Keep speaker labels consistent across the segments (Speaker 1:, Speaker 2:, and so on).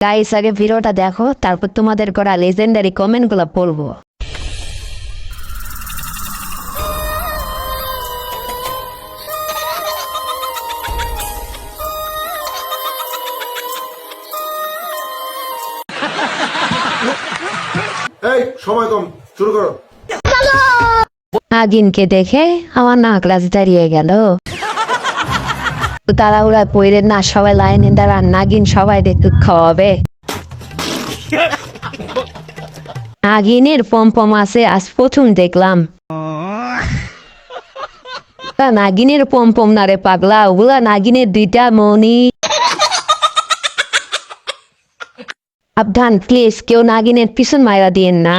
Speaker 1: Guys আগে ভিডিওটা দেখো তারপর তোমাদের করা লেজেন্ডারি কমেন্টগুলো পড়ব
Speaker 2: এই সময় কম শুরু করো।
Speaker 1: নাগিনকে দেখে আমার নাকলাস দাঁড়িয়ে গেল। তাড়াহুড়া পইরে না, সবাই লাইনে দাঁড়ান নাগিন সবাই দেখতে খাওয়াবে। নাগিনের পম্পম আছে, আজ প্রথম দেখলাম। তা নাগিনের পম্পম না রে পাগলা, ওগুলা নাগিনের দুইটা মনি সাবধান প্লিজ কেউ নাগিনের পিছন মায়েরা দিয়েন না।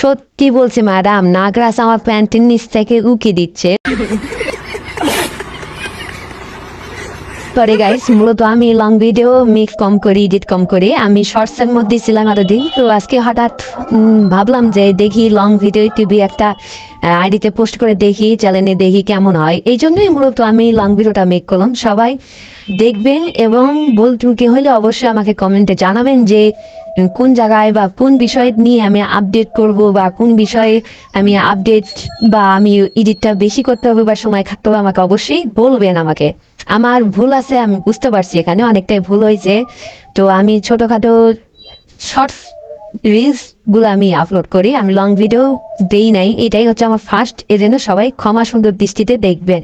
Speaker 1: সত্যি বলছি ম্যাডাম নাগরাজ আমার প্যান্টের নিচ থেকে উকি দিচ্ছে। পরে গাইস মূলত আমি লং ভিডিও মিক্স কম করি এডিট কম করি। আমি শর্টস এর মধ্যে ছিলাম এতদিন, তো আজকে হঠাৎ ভাবলাম যে দেখি লং ভিডিও টিভি একটা আইডিতে পোস্ট করে দেখি চ্যানেলে দেখি কেমন হয়। এই জন্যই মূলত আমি লং ভিডিওটা মেক করলাম। সবাই দেখবেন এবং বলতে হলে অবশ্যই আমাকে কমেন্টে জানাবেন যে কোন জায়গায় বা কোন বিষয় নিয়ে আমি আপডেট করব বা কোন বিষয়ে আমি আপডেট বা আমি এডিটটা বেশি করতে হবে বা সময় থাকতে হবে, আমাকে অবশ্যই বলবেন আমাকে। আমার ভুল আছে, আমি বুঝতে পারছি এখানে, অনেকটাই ভুল হয়েছে। তো আমি ছোটখাটো শর্টস রিলসগুলো আমি আপলোড করি, আমি লং ভিডিও দেই নাই, এটাই হচ্ছে আমার ফার্স্ট এজন্য সবাই ক্ষমা সুন্দর দৃষ্টিতে দেখবেন।